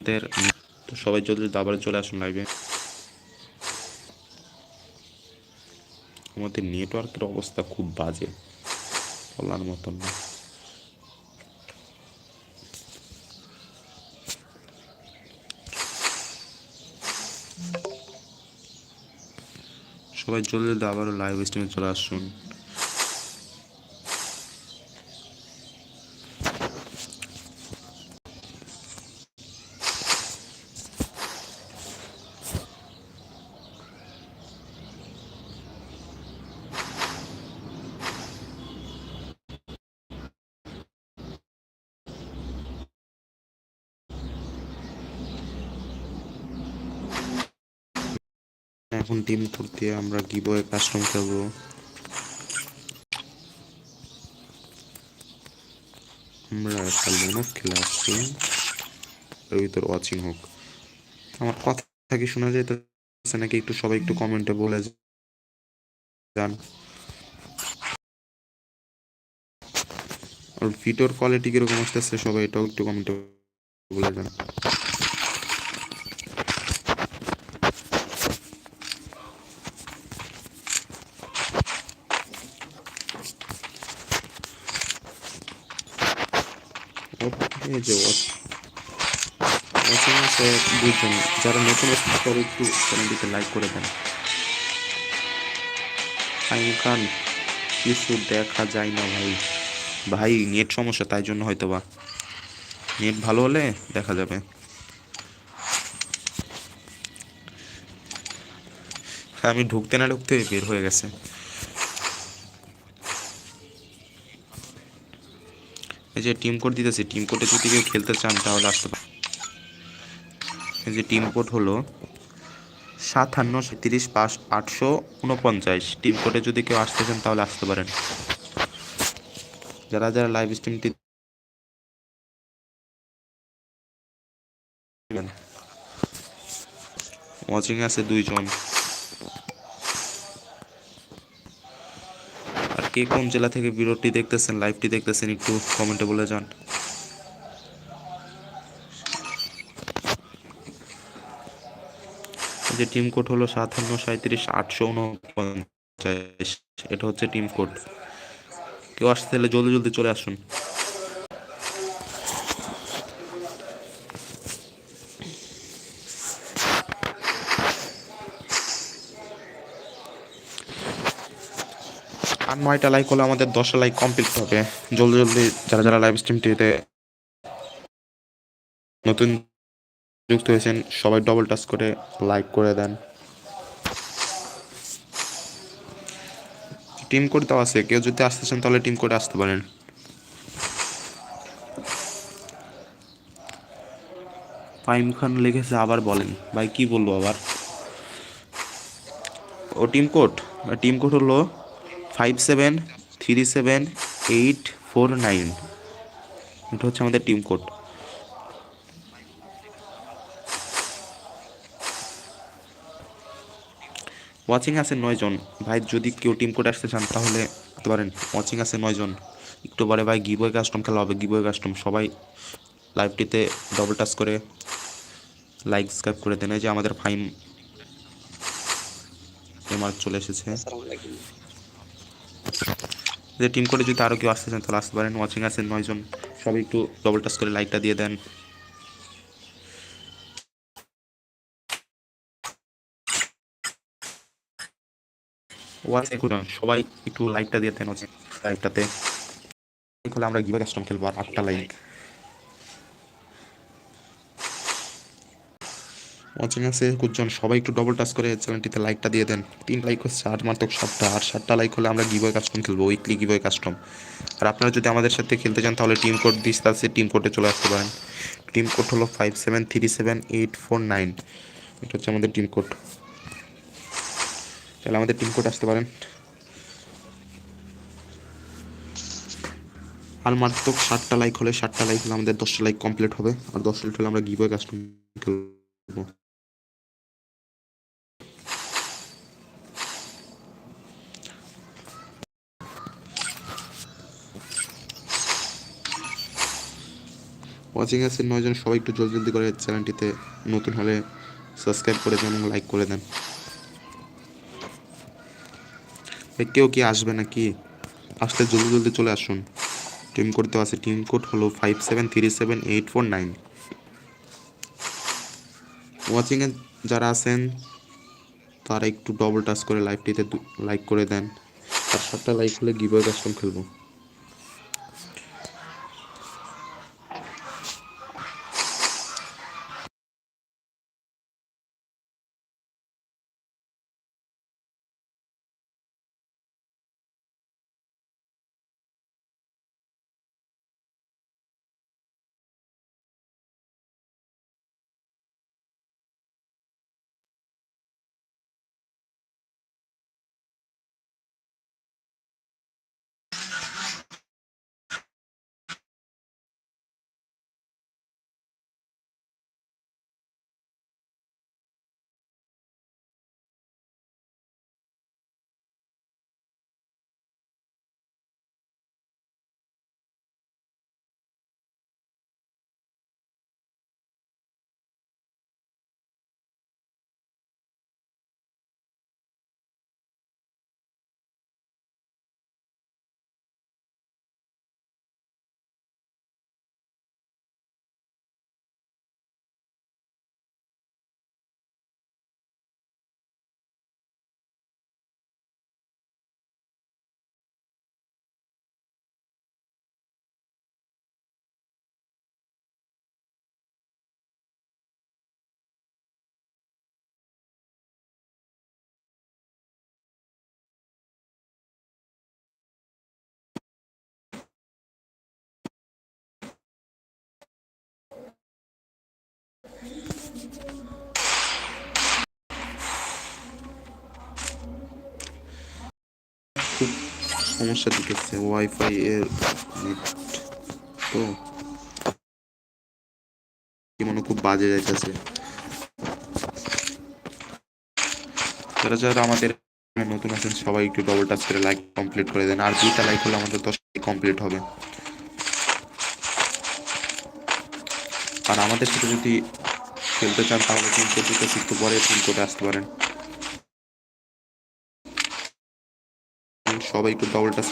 আমাদের তো সবাই জলদি আবার চলে আসুন লাইভে আমাদের নেটওয়ার্কের অবস্থা খুব বাজে, বলার মতন না। সবাই জলদি আবারও লাইভ স্ট্রিমে চলে আসুন। এখন টিম করতে আমরা গিবয়ে কাস্টম খেলব আমরা একটা লোনক খেলে আসছি। এর ভিতর ওয়াচিং হোক। আমার কথা কি শোনা যাইতেছে নাকি একটু সবাই একটু কমেন্টে বলে যান। আর ভিডিওর কোয়ালিটি কীরকম আসতেছে সবাই এটাও একটু কমেন্টে বলে যান এই যে দুজন যারা নতুন আসছে তারা একটু চ্যানেলটিকে লাইক করে দেন। আইন খান, কিছু দেখা যায় না ভাই। ভাই নেট সমস্যা, তাই জন্য হয়তো বা নেট ভালো হলে দেখা যাবে। আমি ঢুকতে না ঢুকতে বের হয়ে গেছে। এই যে টিম কোড দিতেছি টিম কোডে যদি কেউ খেলতে চান তাহলে আসতে পারেন এই যে টিম কোড হলো সাতান্ন তিরিশ পাঁচ, আটশো, উনপঞ্চাশ। টিম কোডে যদি কেউ আসতে চান তাহলে আসতে পারেন। যারা যারা লাইভ স্ট্রিমটি ওয়াচিং আছে দুইজন। আর কে কোন জেলা থেকে ভিডিওটি দেখতেছেন লাইভটি দেখতেছেন, একটু কমেন্টে বলে যান। যে টিম কোড হলো সাতান্ন সাঁত্রিশ আটশো উনপঞ্চাশ, এটা হচ্ছে টিম কোড কেউ আসতে হলে জলদি জলদি চলে আসুন। আর নয়টা লাইক হলে আমাদের দশটা লাইক কমপ্লিট হবে। জলদি জলদি যারা যারা লাইভ স্ট্রিমটিতে নতুন যুক্ত হয়েছেন সবাই ডবল টাচ করে লাইক করে দেন। টিম কোড তো আছে। কেউ যদি আসতেছেন তাহলে টিম কোডে আসতে পারেন। ফাইম খান লিখেছে আবার বলেন। ভাই কি বলব আবার? ও টিম কোড টিম কোড হলো five seven, three seven, eight, four, nine. এটা হচ্ছে আমাদের টিম কোড। ওয়াচিং আছে নয়জন ভাই, যদি কেউ টিম কোড আসতে চান, তাহলে আসতে পারেন। ওয়াচিং আছে নয়জন একটু পরে ভাই গিবয় কাস্টম খেলা হবে গিবয় কাস্টম সবাই লাইভটিতে ডবল টাচ করে লাইক সাবস্ক্রাইব করে দেন। যে আমাদের ফাইম এমার চলে এসেছে। যে টিম করে যদি আরও কেউ আসতে চান তাহলে আসতে পারেন। ওয়াচিং আছেন নয়জন সবাই একটু ডবল টাচ করে লাইকটা দিয়ে দেন। সবাই একটু লাইকটা দিয়ে দেন লাইকটাতে আমরা গিভার কাস্টম খেলব আর আটটা লাইক ওয়াচিং আছে কুজন সবাই একটু ডবল টাচ করে চ্যানেলটিতে লাইকটা দিয়ে দেন। তিন লাইক হচ্ছে আট মাত্র সাতটা, আর সাতটা লাইক হলে আমরা গিভওয়ে কাস্টম খেলব উইকলি গিভওয়ে কাস্টম আর আপনারা যদি আমাদের সাথে খেলতে চান, তাহলে টিম কোড দিস আছে টিম কোডে চলে আসতে পারেন। টিম কোড হলো five seven three seven eight four nine এটা হচ্ছে আমাদের টিম কোড তাহলে আমাদের টিম কোড আসতে পারেন। আর মাত্র সাতটা লাইক হলে সাতটা লাইক হলে আমাদের দশটা লাইক কমপ্লিট হবে। আর দশটা লাইক হলে আমরা গিভওয়ে কাস্টম খেলব। ওয়াচিং আছে, নয়জন, সবাই একটু জলদি জলদি করে চ্যানেলটিতে নতুন হলে সাবস্ক্রাইব করে দেন এবং লাইক করে দেন। কেউ কি আসবে নাকি? আসলে জলদি জলদি চলে আসুন। টিম করতে আছে, টিম কোড হলো five seven three seven eight four nine ওয়াচিংয়ে যারা আছেন, তারা একটু ডবল টাচ করে লাইভটিতে লাইক করে দেন। আর সাতটা লাইক হলে গিভওয়ে কাস্টম খেলব। সমস্যা দিতেছে ওয়াইফাই এর তো মনে খুব বাজে যাইতেছে। যারা যারা আমাদের নতুন আছেন, সবাই একটু ডবল টাচ করে লাইক কমপ্লিট করে দেন, আর দুইটা লাইক হলে আমাদের দশ কমপ্লিট হবে। আর আমাদের সাথে যদি খেলতে চান, তাহলে তিন কোড একটু পরে তিন কোডে আসতে পারেন। সবাই একটু ডবল টাচ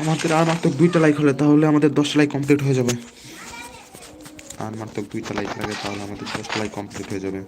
আমাদের আর মাত্র দুইটা লাইক হলে তাহলে আমাদের দশটা লাইক কমপ্লিট হয়ে যাবে। আর মাত্র দুইটা লাইক লাগে তাহলে আমাদের দশটা লাইক কমপ্লিট হয়ে যাবে।